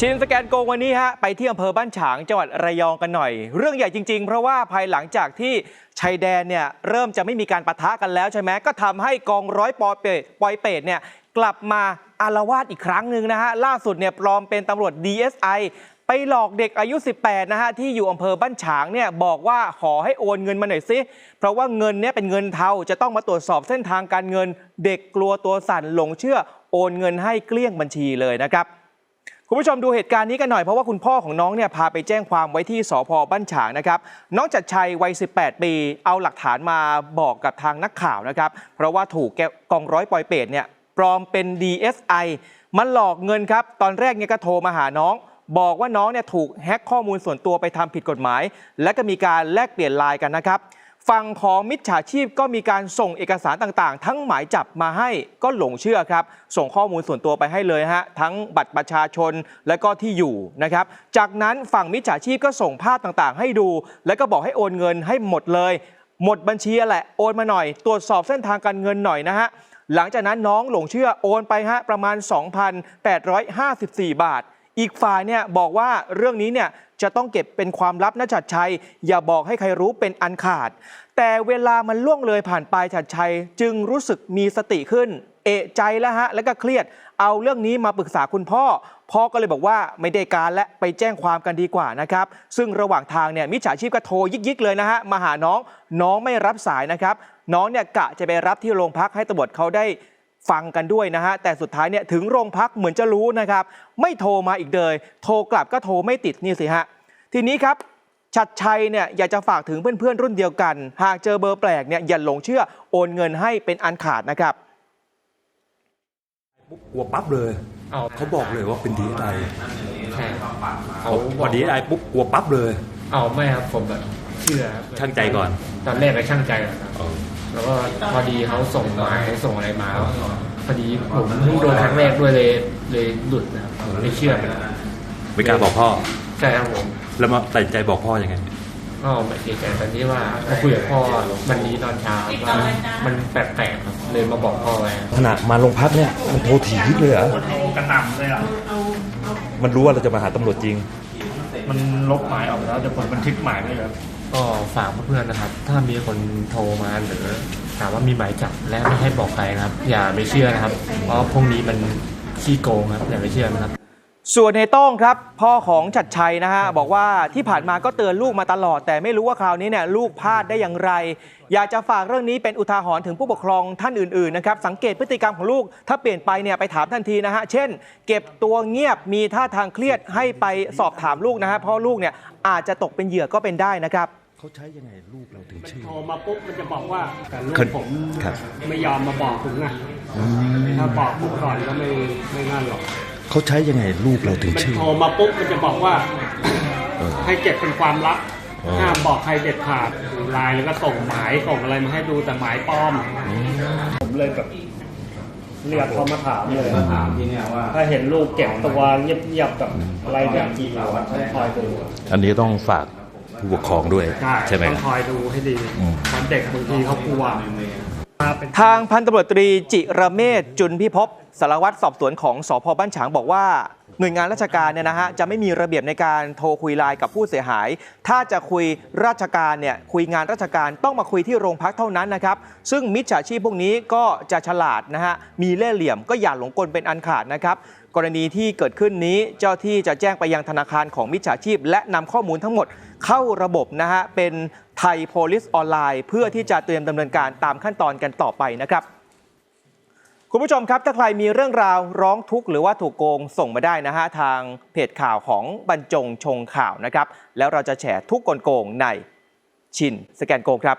ชินสแกนโกงวันนี้ฮะไปที่อำเภอบ้านฉางจังหวัดระยองกันหน่อย เรื่องใหญ่จริง ๆ เพราะว่าภายหลังจากที่ชายแดนเนี่ยเริ่มจะไม่มีการปะทะกันแล้วใช่ไหมก็ทำให้กองร้อยปอยเปตปอยเปตเนี่ยกลับมาอารวาสอีกครั้งหนึ่งนะฮะล่าสุดเนี่ยปลอมเป็นตำรวจ DSI ไปหลอกเด็กอายุ 18 นะฮะที่อยู่อำเภอบ้านฉางเนี่ยบอกว่าขอให้โอนเงินมาหน่อยสิ เพราะว่าเงินเนี่ยเป็นเงินเทาจะต้องมาตรวจสอบเส้นทางการเงิน เด็กกลัวตัวสั่นหลงเชื่อโอนเงินให้เกลี้ยงบัญชีเลยนะครับ คุณผู้ชมดูเหตุการณ์นี้กันหน่อยเพราะว่าคุณพ่อของน้องเนี่ยพาไปแจ้งความไว้ที่สพบ้านฉางนะครับน้องจัดชัยวัย 18 ปี เอาหลักฐานมาบอกกับทางนักข่าวนะครับ เพราะว่าถูกแกกองร้อยปอยเปรตเนี่ยปลอมเป็น DSI มันหลอกเงินครับ ตอนแรกเนี่ยก็โทรมาหาน้อง บอกว่าน้องเนี่ยถูกแฮ็กข้อมูลส่วนตัวไปทำผิดกฎหมาย และก็มีการแลกเปลี่ยนไลน์กันนะครับ ฝั่งของมิจฉาชีพก็มีการส่งเอกสารต่างๆ ทั้งหมายจับมาให้ก็หลงเชื่อครับ ส่งข้อมูลส่วนตัวไปให้เลยฮะ ทั้งบัตรประชาชนและก็ที่อยู่นะครับ จากนั้นฝั่งมิจฉาชีพก็ส่งภาพต่างๆ ให้ดู แล้วก็บอกให้โอนเงินให้หมดเลย หมดบัญชีแหละโอนมาหน่อย ตรวจสอบเส้นทางการเงินหน่อยนะฮะหลังจากนั้นน้องหลงเชื่อโอนไปฮะประมาณ 2,854 บาท อีกฝ่ายเนี่ยบอกว่าเรื่องนี้เนี่ยจะต้องเก็บเป็นความลับนะชัดชัย อย่าบอกให้ใครรู้เป็นอันขาด แต่เวลามันล่วงเลยผ่านไปชัดชัย จึงรู้สึกมีสติขึ้น เอะใจแล้วฮะ แล้วก็เครียด เอาเรื่องนี้มาปรึกษาคุณพ่อ พ่อก็เลยบอกว่าไม่ได้การและไปแจ้งความกันดีกว่านะครับ ซึ่งระหว่างทางเนี่ยมิจฉาชีพก็โทรยิกๆเลยนะฮะมาหาน้องน้องไม่รับสายนะครับ น้องเนี่ยกะจะไปรับที่โรงพักให้ตำรวจเขาได้ ฟังกันด้วยนะฮะ แต่สุดท้ายเนี่ยถึงโรงพักเหมือนจะรู้นะครับ ไม่โทรมาอีกเลย โทรกลับก็โทรไม่ติดนี่สิฮะ ทีนี้ครับชัดชัยเนี่ยอยากจะฝากถึงเพื่อนๆ รุ่นเดียวกัน หากเจอเบอร์แปลกเนี่ยอย่าหลงเชื่อโอนเงินให้เป็นอันขาดนะครับปุ๊บกลัวปั๊บเลยเอาเขาบอกเลยว่าเป็นดีไอใช่ครับพเขาอพอดีไอปุ๊บกลัวปั๊บเลยเอาไม่ครับผมแบบ เชื่อครับช่างใจก่อนตอนแรกก็ช่างใจก่อนครับแล้วก็พอดีเขาส่งหมายส่งอะไรมาแล้วพอดีผมเพิ่งโดนครั้งแรกด้วยเลยเลยหลุดนะครับไม่เชื่อไปแล้วไม่กล้าบอกพ่อใช่ครับผม แล้วมาตัดสินใจบอกพ่อยังไง ก็ไม่เสียใจตอนที่ว่ามาคุยกับพ่อวันนี้ตอนเช้าว่ามันแปลกๆครับเลยมาบอกพ่อไว้ครับขณะมาโรงพักเนี่ยมันโทรถีบเลยเหรอกระหน่ำเลยอะมันรู้ว่าเราจะมาหาตำรวจจริง มันลบหมายออกแล้วแต่ผลบันทึกหมายไม่เหลือ ก็ฝากเพื่อนๆนะครับ ถ้ามีคนโทรมาหรือถามว่ามีหมายจับและไม่ให้บอกใครนะครับ อย่าไปเชื่อนะครับ เพราะพวกนี้มันขี้โกงครับอย่าไปเชื่อนะครับ ส่วนในโต้งครับ พ่อของชัดชัยนะฮะ บอกว่าที่ผ่านมาก็เตือนลูกมาตลอด แต่ไม่รู้ว่าคราวนี้เนี่ยลูกพลาดได้อย่างไร อยากจะฝากเรื่องนี้เป็นอุทาหรณ์ถึงผู้ปกครองท่านอื่นๆนะครับสังเกตพฤติกรรมของลูก ถ้าเปลี่ยนไปเนี่ยไปถามทันทีนะฮะ เช่น เก็บตัวเงียบมีท่าทางเครียดให้ไปสอบถามลูกนะฮะเพราะลูกเนี่ยอาจจะตกเป็นเหยื่อก็เป็นได้นะครับเขาใช้ยังไงลูกเราถึงเชื่อโทรมาปุ๊บมันจะบอกว่าแต่ลูกครับผมครับไม่ยอมมาบอกผมนะถ้าบอกปุ๊บก่อนก็ไม่ไม่งั้นหรอก เขาใช้ยังไงลูกเราถึงมันเชื่อ โทรมาปุ๊บมันจะบอกว่า เออ ให้เก็บเป็นความลับอ๋อ ห้ามบอกใครเด็ดขาดไลน์แล้วก็ส่งหมายส่งอะไรมาให้ดูแต่หมายปลอม ผมเลยแบบเรียกเขามาถามเลยถามที่เนี่ยว่าถ้าเห็นลูกเก็บตัวเงียบๆกับอะไรแบบนี้เราต้องคอยดู อันนี้ต้องฝากผู้ปกครองด้วยใช่ไหมต้อคงรับคอยดูให้ดีอืมเพราะเด็กบางทีเขากลัวมาเป็นทางพันตำรวจตรีจิระเมศจุนพิภพ สารวัตรสอบสวนของสพบ้านฉางบอกว่า หน่วยงานราชการเนี่ยนะฮะจะไม่มีระเบียบในการโทรคุยไลน์กับผู้เสียหาย ถ้าจะคุยราชการเนี่ยคุยงานราชการต้องมาคุยที่โรงพักเท่านั้นนะครับซึ่งมิจฉาชีพพวกนี้ก็จะฉลาดนะฮะมีเล่ห์เหลี่ยมก็อย่าหลงกลเป็นอันขาดนะครับกรณีที่เกิดขึ้นนี้เจ้าที่จะแจ้งไปยังธนาคารของมิจฉาชีพ และนำข้อมูลทั้งหมดเข้าระบบนะฮะเป็นไทยโพลิสออนไลน์เพื่อที่จะเตรียมดำเนินการตามขั้นตอนกันต่อไปนะครับ คุณผู้ชมครับ ถ้าใครมีเรื่องราวร้องทุกข์หรือว่าถูกโกงส่งมาได้นะฮะ ทางเพจข่าวของบรรจงชงข่าวนะครับ แล้วเราจะแฉทุกกลโกงในชินสแกนโกงครับ